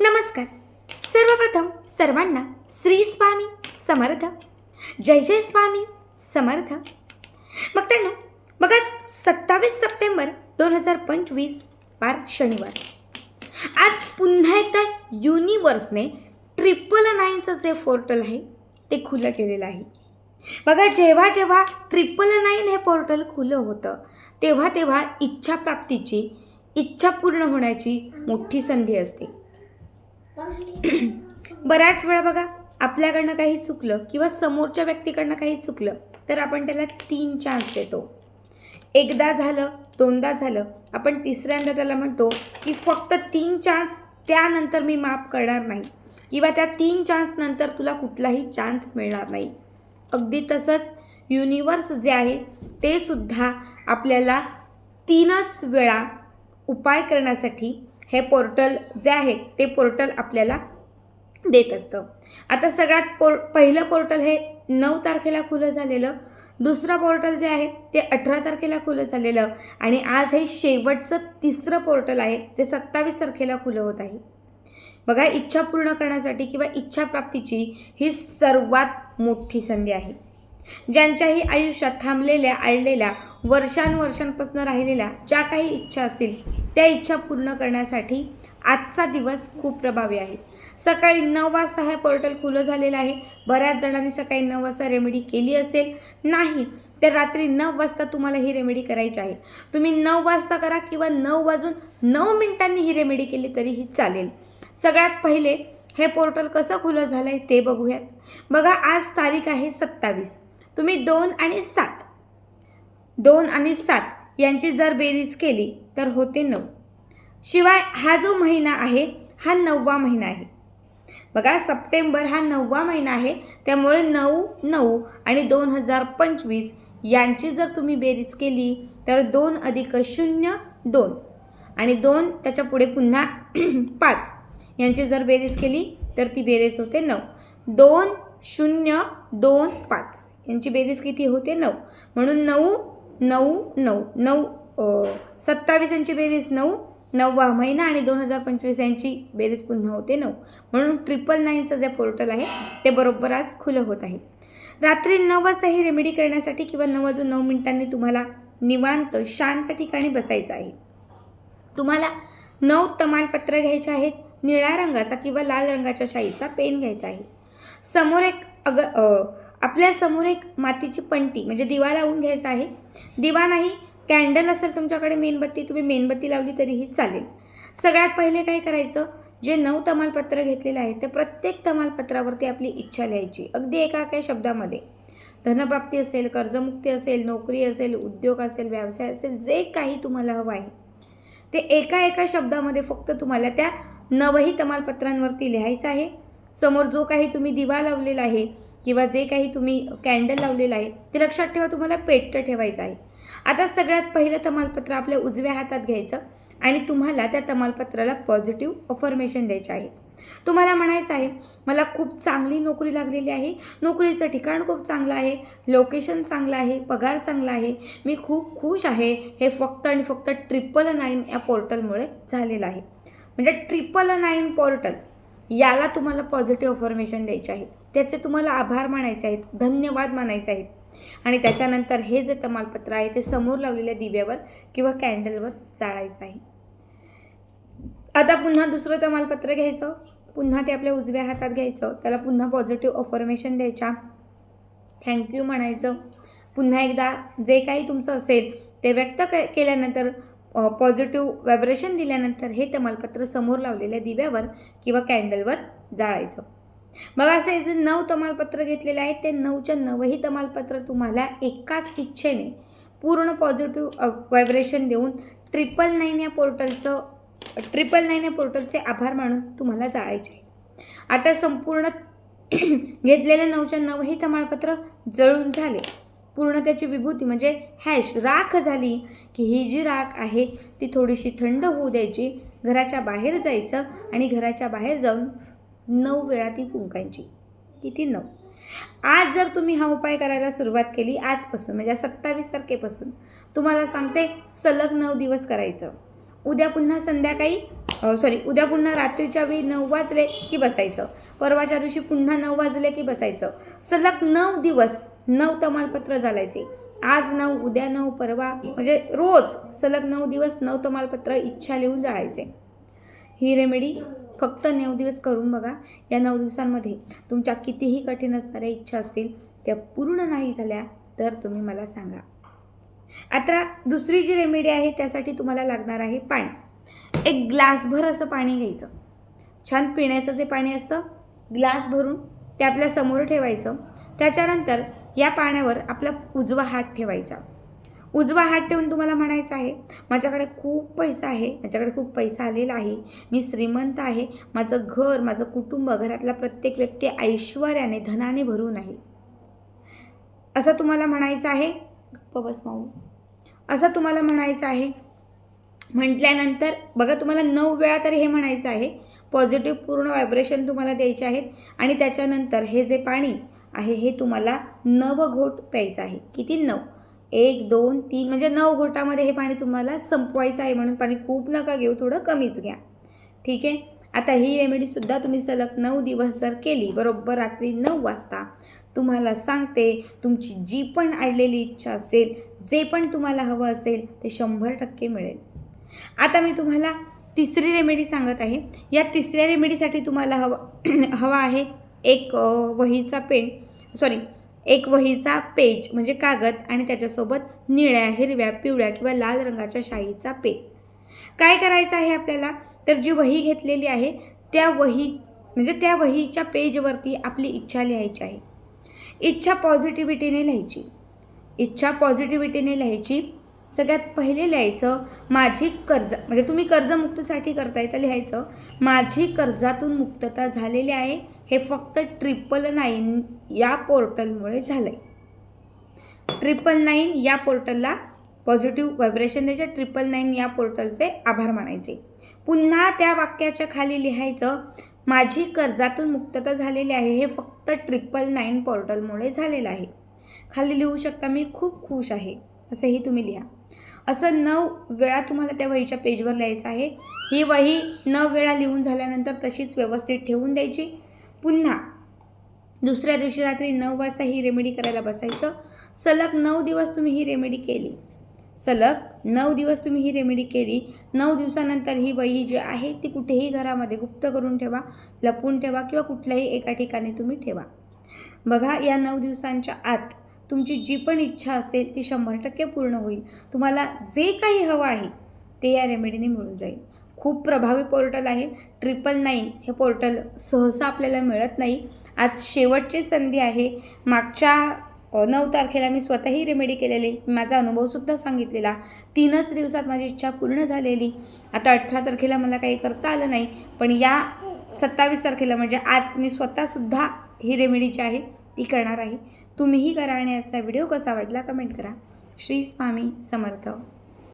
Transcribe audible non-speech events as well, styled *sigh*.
नमस्कार. सर्वप्रथम सर्वांना श्री स्वामी समर्थ. जय जय स्वामी समर्थ. मग त्यांना बघा सत्तावीस सप्टेंबर दोन हजार पंचवीस वार शनिवार. आज पुन्हा एकदा युनिवर्सने ट्रिपल नाईनचं जे पोर्टल आहे ते खुलं केलेलं आहे. बघा जेव्हा जेव्हा ट्रिपल नाईन हे पोर्टल खुलं होतं तेव्हा तेव्हा इच्छाप्राप्तीची इच्छा पूर्ण होण्याची मोठी संधी असते. बऱ्याच वेळा बघा आपल्याकडनं काही चुकलं किंवा समोरच्या व्यक्तीकडनं काही चुकलं तर आपण त्याला तीन चान्स देतो. एकदा झालं दोनदा झालं आपण तिसऱ्यांदा त्याला म्हणतो की फक्त तीन चान्स त्यानंतर मी माफ करणार नाही. किंवा त्या तीन चान्स नंतर तुला कुठलाही चान्स मिळणार नाही. अगदी तसंच युनिवर्स जे आहे ते सुद्धा आपल्याला तीनच वेळा उपाय करण्यासाठी हे पोर्टल जे आहे ते पोर्टल आपल्याला देत असतं. आता सगळ्यात पोर पहिलं पोर्टल हे नऊ तारखेला खुलं झालेलं. दुसरं पोर्टल जे आहे ते अठरा तारखेला खुलं झालेलं. आणि आज हे शेवटचं तिसरं पोर्टल आहे जे सत्तावीस तारखेला खुलं होत आहे. बघा इच्छा पूर्ण करण्यासाठी किंवा इच्छा प्राप्तीची ही सर्वात मोठी संधी आहे. ज्यांच्याही आयुष्यात थांबलेल्या आळलेल्या वर्षानुवर्षांपासून राहिलेल्या ज्या काही इच्छा असतील त्या इच्छा पूर्ण करण्यासाठी आजचा दिवस खूप प्रभावी आहे. सकाळी नऊ वाजता हे पोर्टल खुलं झालेलं आहे. बऱ्याच जणांनी सकाळी नऊ वाजता रेमेडी केली असेल. नाही तर रात्री नऊ वाजता तुम्हाला ही रेमेडी करायची आहे. तुम्ही नऊ वाजता करा किंवा नऊ वाजून नऊ मिनिटांनी ही रेमेडी केली तरीही चालेल. सगळ्यात पहिले हे पोर्टल कसं खुलं झालं आहे ते बघूयात. बघा आज तारीख आहे सत्तावीस. तुम्ही दोन आणि सात. दोन आणि सात यांची जर बेरीज केली तर होते नऊ. शिवाय हा जो महिना आहे हा नववा महिना आहे. बघा सप्टेंबर हा नववा महिना आहे त्यामुळे नऊ नऊ आणि दोन हजार पंचवीस यांची जर तुम्ही बेरीज केली तर दोन अधिक शून्य दोन. आणि दोन त्याच्या पुढे पुन्हा *clears throat* पाच. यांची जर बेरीज केली तर ती बेरीज होते नऊ. दोन शून्य दोन पाच. यांची बेरीज किती होते? नऊ. म्हणून नऊ नऊ नऊ नऊ सत्तावीस यांची बेरीज नऊ नववा महिना आणि दोन हजार पंचवीस यांची बेरीज पुन्हा होते नऊ. म्हणून ट्रिपल नाईनचं जे पोर्टल आहे ते बरोबर आज खुलं होत आहे. रात्री नऊ वाजता ही रेमेडी करण्यासाठी किंवा नऊ वाजून नऊ मिनिटांनी तुम्हाला निवांत शांत ठिकाणी बसायचं आहे. तुम्हाला नऊ तमालपत्र घ्यायचे आहेत निळ्या रंगाचा किंवा लाल रंगाच्या शाईचा पेन घ्यायचा आहे. समोर एक अग आपल्यासमोर एक मातीची पंटी म्हणजे दिवा लावून घ्यायचा आहे. दिवा नाही कॅन्डल असेल तुमच्याकडे मेणबत्ती तुम्ही मेणबत्ती लावली तरीही चालेल. सगळ्यात पहिले काय करायचं जे नऊ तमालपत्र घेतलेलं आहे ते प्रत्येक तमालपत्रावरती आपली इच्छा लिहायची. अगदी एका एका शब्दामध्ये. धनप्राप्ती असेल कर्जमुक्ती असेल नोकरी असेल उद्योग असेल व्यवसाय असेल जे काही तुम्हाला हवं आहे. ते एका एका शब्दामध्ये फक्त तुम्हाला त्या नवही तमालपत्रांवरती लिहायचं आहे. समोर जो काही तुम्ही दिवा लावलेला आहे किंवा जे काही तुम्ही कॅन्डल लावलेलं आहे ते लक्षात ठेवा तुम्हाला पेट्ट ठेवायचं आहे. आता सगळ्यात पहिलं तमालपत्र आपल्या उजव्या हातात घ्यायचं आणि तुम्हाला त्या तमालपत्राला पॉझिटिव्ह अफर्मेशन द्यायचे आहे. तुम्हाला म्हणायचं आहे मला खूप चांगली नोकरी लागलेली आहे नोकरीचं ठिकाण खूप चांगलं आहे लोकेशन चांगलं आहे पगार चांगला आहे मी खूप खुश आहे हे फक्त आणि फक्त ट्रिपल नाईन या पोर्टलमुळे झालेलं आहे. म्हणजे ट्रिपल नाईन पोर्टल याला तुम्हाला पॉझिटिव्ह अफर्मेशन द्यायचे आहेत त्याचे तुम्हाला आभार मानायचे आहेत धन्यवाद मानायचे आहेत. आणि त्याच्यानंतर हे जे तमालपत्र आहे ते समोर लावलेल्या दिव्यावर किंवा कॅन्डलवर जाळायचं आहे. आता पुन्हा दुसरं तमालपत्र घ्यायचं. पुन्हा ते आपल्या उजव्या हातात घ्यायचं. त्याला पुन्हा पॉझिटिव्ह अफर्मेशन द्यायच्या. थँक्यू म्हणायचं. पुन्हा एकदा जे काही तुमचं असेल ते व्यक्त क केल्यानंतर पॉझिटिव्ह व्हायब्रेशन दिल्यानंतर हे तमालपत्र समोर लावलेल्या दिव्यावर किंवा कॅन्डलवर जाळायचं. मग असे जे नऊ तमालपत्र घेतलेले आहेत ते नऊच्या नवही तमालपत्र तुम्हाला एकाच इच्छेने पूर्ण पॉझिटिव्ह व्हायब्रेशन देऊन ट्रिपल नाईन या पोर्टलचं ट्रिपल नाईन या पोर्टलचे आभार मानून तुम्हाला जाळायचे आता संपूर्ण *clears throat* घेतलेले नऊच्या नवही तमालपत्र जळून झाले. पूर्ण त्याची विभूती म्हणजे हॅश राख झाली की ही जी राख आहे ती थोडीशी थंड होऊ द्यायची. घराच्या बाहेर जायचं आणि घराच्या बाहेर जाऊन नऊ वेळा ती फुंकायची. किती नऊ? आज जर तुम्ही हा उपाय करायला सुरुवात केली आजपासून म्हणजे सत्तावीस तारखेपासून तुम्हाला सांगते सलग नऊ दिवस करायचं. उद्या पुन्हा संध्याकाळी सॉरी उद्या पुन्हा रात्रीच्या वेळी नऊ वाजले की बसायचं. परवाच्या दिवशी पुन्हा नऊ वाजले की बसायचं. सलग नऊ दिवस नऊ तमालपत्र चालायचे आज नऊ उद्या नऊ परवा म्हणजे रोज सलग नऊ दिवस नऊ तमालपत्र इच्छा लिहून जाळायचे. ही रेमेडी फक्त नऊ दिवस करून बघा या नऊ दिवसांमध्ये तुमच्या कितीही कठीण असणाऱ्या इच्छा असतील त्या पूर्ण नाही झाल्या तर तुम्ही मला सांगा. आता दुसरी जी रेमेडी आहे त्यासाठी तुम्हाला लागणार आहे पाणी. एक ग्लासभर असं पाणी घ्यायचं. छान पिण्याचं जे पाणी असतं ग्लास भरून ते आपल्यासमोर ठेवायचं. त्याच्यानंतर या पाण्यावर आपला उजवा हात ठेवायचा. उजवा हात ठेवून तुम्हाला म्हणायचं आहे माझ्याकडे खूप पैसा आहे माझ्याकडे खूप पैसा आलेला आहे मी श्रीमंत आहे माझं घर माझं कुटुंब घरातला प्रत्येक व्यक्ती ऐश्वर्याने धनाने भरून आहे. असं तुम्हाला म्हणायचं आहे? गप्प बस माऊ. असं तुम्हाला म्हणायचं आहे? म्हटल्यानंतर बघा तुम्हाला नऊ वेळा तरी हे म्हणायचं आहे पॉझिटिव्ह पूर्ण व्हायब्रेशन तुम्हाला द्यायचे आहेत आणि त्याच्यानंतर हे जे पाणी आहे हे तुम्हाला नव घोट प्यायचं आहे. किती नऊ? एक दोन तीन म्हणजे नऊ घोटामध्ये हे पाणी तुम्हाला संपवायचं आहे म्हणून पाणी खूप नका घेऊ थोडं कमीच घ्या. ठीक आहे? आता ही रेमेडीसुद्धा तुम्ही सलग नऊ दिवस जर केली बरोबर रात्री नऊ वाजता तुम्हाला सांगते तुमची जी पण आडलेली इच्छा असेल जे पण तुम्हाला हवं असेल ते शंभर टक्के मिळेल. आता मी तुम्हाला तिसरी रेमेडी सांगत आहे. या तिसऱ्या रेमेडीसाठी तुम्हाला हवं *clears throat* हवा आहे एक वहीचा पेन सॉरी एक वहीचा पेज म्हणजे कागद आणि त्याच्यासोबत निळ्या हिरव्या पिवळ्या किंवा लाल रंगाच्या शाईचा पेन काय करायचं आहे आपल्याला? तर जी वही घेतलेली आहे त्या वही म्हणजे त्या वहीच्या पेजवरती आपली इच्छा लिहायची आहे. इच्छा पॉझिटिव्हिटीने लिहायची. इच्छा पॉझिटिव्हिटीने लिहायची. सगळ्यात पहिले लिहायचं माझी कर्ज म्हणजे तुम्ही कर्जमुक्तीसाठी करताय तर लिहायचं माझी कर्जातून मुक्तता झालेली आहे. हे फक्त ट्रिपल नाईन या पोर्टलमुळे झालं आहे ट्रिपल नाईन या पोर्टलला पॉझिटिव्ह व्हायब्रेशन द्यायचे ट्रिपल नाईन या पोर्टलचे आभार मानायचे. पुन्हा त्या वाक्याच्या खाली लिहायचं माझी कर्जातून मुक्तता झालेली आहे हे फक्त ट्रिपल नाईन पोर्टलमुळे झालेलं आहे. खाली लिहू शकता मी खूप खुश आहे असंही तुम्ही लिहा. असं नऊ वेळा तुम्हाला त्या वहीच्या पेजवर लिहायचं आहे. ही वही नऊ वेळा लिहून झाल्यानंतर तशीच व्यवस्थित ठेवून द्यायची. पुन्हा दुसऱ्या दिवशी रात्री नऊ वाजता ही रेमेडी करायला बसायचं. सलग नऊ दिवस तुम्ही ही रेमेडी केली. सलग नऊ दिवस तुम्ही ही रेमेडी केली. नऊ दिवसानंतर ही वही जी आहे ती कुठेही घरामध्ये गुप्त करून ठेवा लपून ठेवा किंवा कुठल्याही एका ठिकाणी तुम्ही ठेवा. बघा या नऊ दिवसांच्या आत तुमची जी पण इच्छा असेल ती शंभर टक्के पूर्ण होईल. तुम्हाला जे काही हवं आहे ते या रेमेडीने मिळून जाईल. खूप प्रभावी पोर्टल आहे. ट्रिपल नाईन हे पोर्टल सहसा आपल्याला मिळत नाही. आज शेवटची संधी आहे. मागच्या नऊ तारखेला मी स्वतःही रेमेडी केलेली. माझा अनुभवसुद्धा सांगितलेला. तीनच दिवसात माझी इच्छा पूर्ण झालेली. आता अठरा तारखेला मला काही करता आलं नाही. पण या सत्तावीस तारखेला म्हणजे आज मी स्वतःसुद्धा ही रेमेडी जी आहे ती करणार आहे. तुम्हीही करा आणि याचा व्हिडिओ कसा वाटला कमेंट करा. श्री स्वामी समर्थ.